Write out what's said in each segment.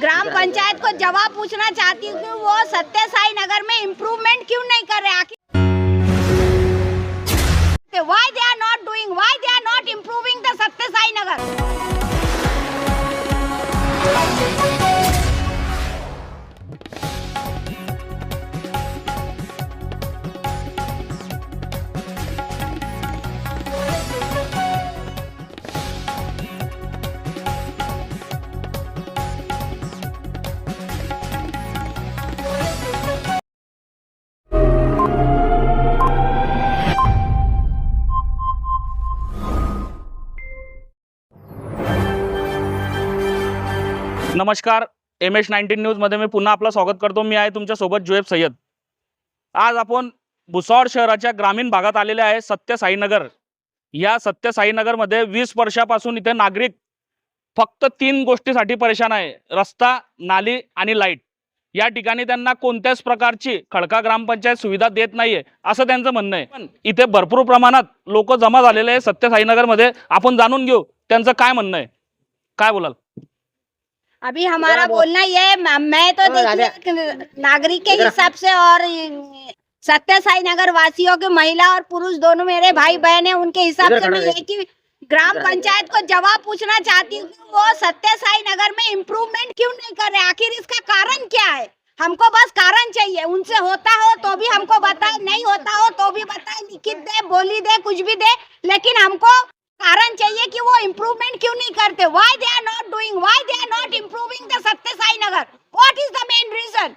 ग्राम पंचायत को जवाब पूछना चाहती हूँ कि वो सत्य साई नगर में इम्प्रूवमेंट क्यों नहीं कर रहे? आखिर why they are not doing why they नमस्कार एम एच नाईन्टीन न्यूजमध्ये मी पुन्हा आपलं स्वागत करतो. मी आहे तुमच्यासोबत जुएब सय्यद. आज आपण भुसावळ शहराच्या ग्रामीण भागात आलेले आहे सत्य साईनगर या सत्य साईनगरमध्ये वीस वर्षापासून इथे नागरिक फक्त तीन गोष्टीसाठी परेशान आहे. रस्ता नाली आणि लाइट. या ठिकाणी त्यांना कोणत्याच प्रकारची खडका ग्रामपंचायत सुविधा देत नाहीये असं त्यांचं म्हणणं आहे. पण इथे भरपूर प्रमाणात लोक जमा झालेले आहे सत्य साईनगरमध्ये आपण जाणून घेऊ त्यांचं काय म्हणणं आहे. काय बोलाल? अभी हमारा बोलना ये है, मैं तो नागरिक के हिसाब से और सत्य साई नगर वासियों के महिला और पुरुष दोनों मेरे भाई बहन है उनके हिसाब से मैं एक ही ग्राम पंचायत को जवाब पूछना चाहती हूँ कि वो सत्य साई नगर में इम्प्रूवमेंट क्यों नहीं कर रहे आखिर इसका कारण क्या है? हमको बस कारण चाहिए। उनसे होता हो तो भी हमको बताए नहीं होता हो तो भी बताए। लिखित दे बोली दे कुछ भी दे लेकिन हमको कारण चाहिए। कि वो इम्प्रूवमेंट क्यों नहीं करते? Why they are not doing why they are not improving the Satya Sai Nagar what is the main reason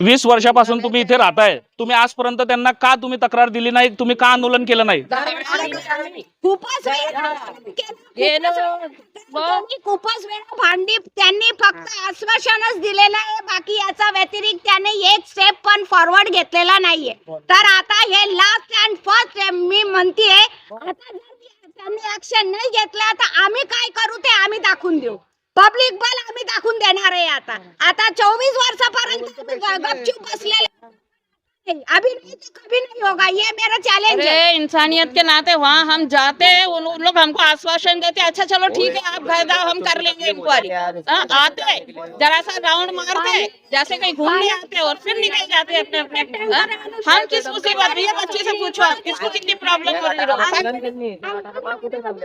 वीस वर्षापासून तुम्ही इथे राहताय. तुम्ही आजपर्यंत त्यांना का तुम्ही तक्रार दिली नाही? तुम्ही का आंदोलन केलं नाही? खूपच वेळा खूपच वेळा. भांडी त्यांनी फक्त आश्वासनच दिलेलं आहे. बाकी याचा व्यतिरिक्त त्याने एक स्टेप पण फॉरवर्ड घेतलेला नाहीये. तर आता हे लास्ट अँड फर्स्ट मी म्हणते आता जर त्यांनी ऍक्शन नाही घेतलं तर आम्ही काय करू ते आम्ही दाखवून देऊ. पब्लिक बल आम्ही दाखवून देणार आहे आता. आता चोवीस वर्षापर्यंत गपचूप बसलेले. नाही. अभी नहीं तो कभी नहीं होगा ये मेरा चैलेंज है। इंसानियत के नाते वहाँ हम जाते हैं उन लोग हमको आश्वासन देते हैं, अच्छा चलो ठीक है आप घर जाओ हम कर लेंगे इंक्वायरी हाँ, आते जरा सा राउंड मारते जैसे कहीं घूमने आते और फिर निकल जाते अपने अपने हाँ? हम किस मुसीबत में बच्चे से पूछो आप किसको कितनी प्रॉब्लम हो रही है?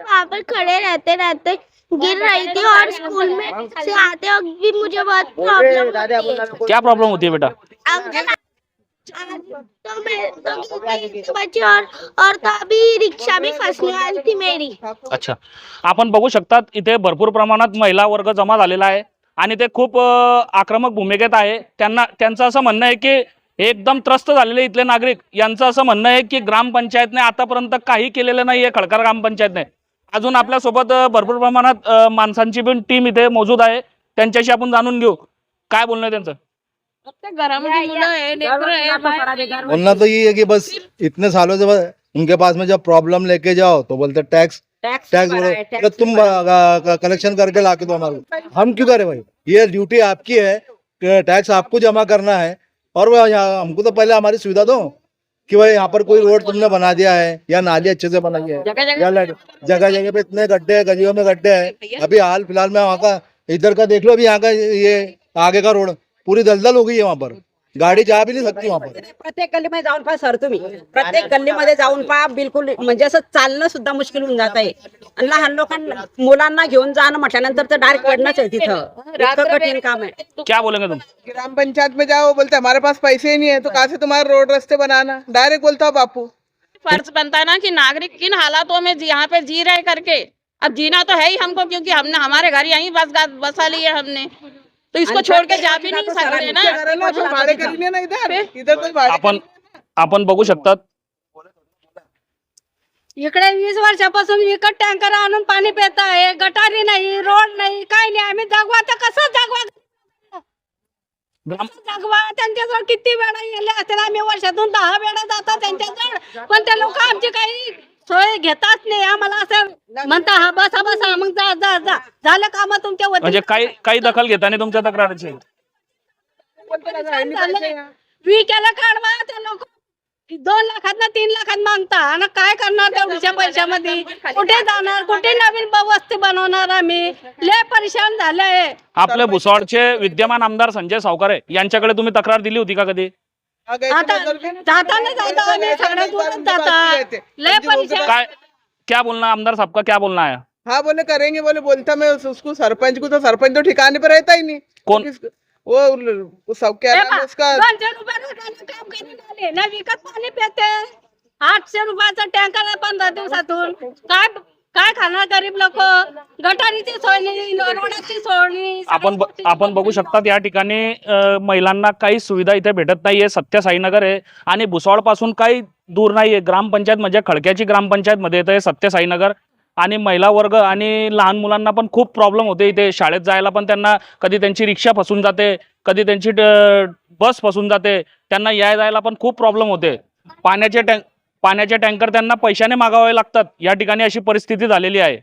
वहाँ पर खड़े रहते रहते गिर रही थी और स्कूल में से आते वक्त भी मुझे बहुत प्रॉब्लम क्या प्रॉब्लेम होती है बेटा? तो और और तो अभी भी फंसने वाली थी मेरी अच्छा. आपण बघू शकतात इथे भरपूर प्रमाणात महिला वर्ग जमा झालेला आहे आणि ते खूप अ, आक्रमक भूमिकेत आहे. त्यांना त्यांचं असं म्हणणं आहे की एकदम त्रस्त झालेले इथले नागरिक यांचं असं म्हणणं आहे की ग्रामपंचायतने आतापर्यंत काही केलेलं नाही आहे खडकार ग्रामपंचायतने. अजून आपल्यासोबत अ, भरपूर प्रमाणात अ, माणसांची पण टीम इथे मौजूद आहे. त्यांच्याशी आपण जाणून घेऊ. काय बोलणं आहे त्यांचं? बोलना तो ये है कि बस इतने सालों से बस उनके पास में जब प्रॉब्लम लेके जाओ तो बोलते टैक्स टैक्स बोलो। तो तुम कलेक्शन करके लाके दो हमारे हम क्यों करें भाई? ये ड्यूटी आपकी है टैक्स आपको जमा करना है और वो यहाँ हमको तो पहले हमारी सुविधा दो कि भाई यहाँ पर कोई रोड तुमने बना दिया है या नाली अच्छे से बनाई है या जगह जगह पे इतने गड्ढे हैं गलियों में गड्ढे हैं। अभी हाल फ़िलहाल में वहाँ का इधर का देख लो अभी यहाँ का ये आगे का रोड पूरी दलदल हो गई है वहाँ पर। गाड़ी जा भी नहीं सकती वहाँ पर। प्रत्येक गल्लीमध्ये जाऊन पहा सर तुम्ही. प्रत्येक गल्लीमध्ये जाऊन पहा बिलकुल म्हणजे असं चालणं सुद्धा मुश्किल होऊन जात आहे आणि लहान लोकांना मुलांना घेऊन जाणं म्हटल्यानंतर तर डायरेक्ट पडणंच आहे तिथं. इतकं कठीण काम आहे. क्या बोलेंगे तुम? ग्राम पंचायत में जाओ बोलते हमारे पास पैसे ही नहीं है तो कहाँ से तुम्हारा रोड रास्ते बनाना? डायरेक्ट बोलता हो बापू. फर्ज बनता है ना कि नागरिक किन हालातों में जी- यहाँ पे जी रहे करके। अब जीना तो है ही हमको क्योंकि हमने हमारे घर यहीं बस बसा ली है हमने। तो इसको छोड़ के जा भी नहीं सकते ना। आपण आपण बघू शकतात इकडे वीस वर्षापासून विकत टँकर आणून पाणी पित आहे गटारी नाही रोड नाही काही नाही. आम्ही जगवा तर कसं जगवा? ग्राम जगवा? त्यांच्याजवळ किती वेळा गेले असतील आम्ही वर्षातून दहा वेळा जातो त्यांच्याजवळ. पण ते लोक आमची काही सोय घेतात नाही आम्हाला असं म्हणता हा बसा बसा मग जा जा जा. झालं काम तुमच्या वतीने? म्हणजे काही काही दखल घेता नाही तुमच्या तक्रारीची? ना, यहाँ। विकेला काढवा ते लोक दोन लाखात तीन लाखात मागता. आणि काय करणार तेवढ्याच्या पैशामध्ये? कुठे जाणार? कुठे नवीन ब- वस्ती बनवणार आम्ही? लय परेशान झालंय. आपले भुसावळचे विद्यमान आमदार संजय सावकारे यांच्याकडे तुम्ही तक्रार दिली होती का कधी? जाता आम्ही जाता लय परेशान काय क्या बोलना आमदार साहब का क्या बोलना है? हाँ बोले करेंगे बोले बोलता मैं उस, उसको सरपंच को तो सरपंच तो ठिकाने पर रहता ही नहीं। कौन? किस- वो वो सब क्या नाम है उसका दोनशे रुपयाला त्याला काम करून आले ना विकत पाणी पिते। आठशे रुपयाचा टँकर आहे पंधरा दिवसातून काय काय खाणार गरीब लोक? गटारीची सोय नाही रोडाची सोय नाही आपण ब- आपण बघू शकतात या ठिकाणी अ, महिलांना काही सुविधा इथे भेटत नाहीये. सत्य साईनगर आहे आणि भुसावळपासून काही दूर नाहीये. ग्रामपंचायत म्हणजे खडक्याची ग्रामपंचायत मध्ये येतं हे सत्य साईनगर. आणि महिला वर्ग आणि लहान मुलांना पण खूप प्रॉब्लेम होते इथे. शाळेत जायला पण त्यांना कधी त्यांची रिक्षा फसून जाते कधी त्यांची ड- बस फसून जाते. त्यांना याय जायला पण खूप प्रॉब्लेम होते. पाण्याचे टँक पाण्याचे टँकर त्यांना पैशाने मागावे लागतात. या ठिकाणी अशी परिस्थिती झालेली आहे.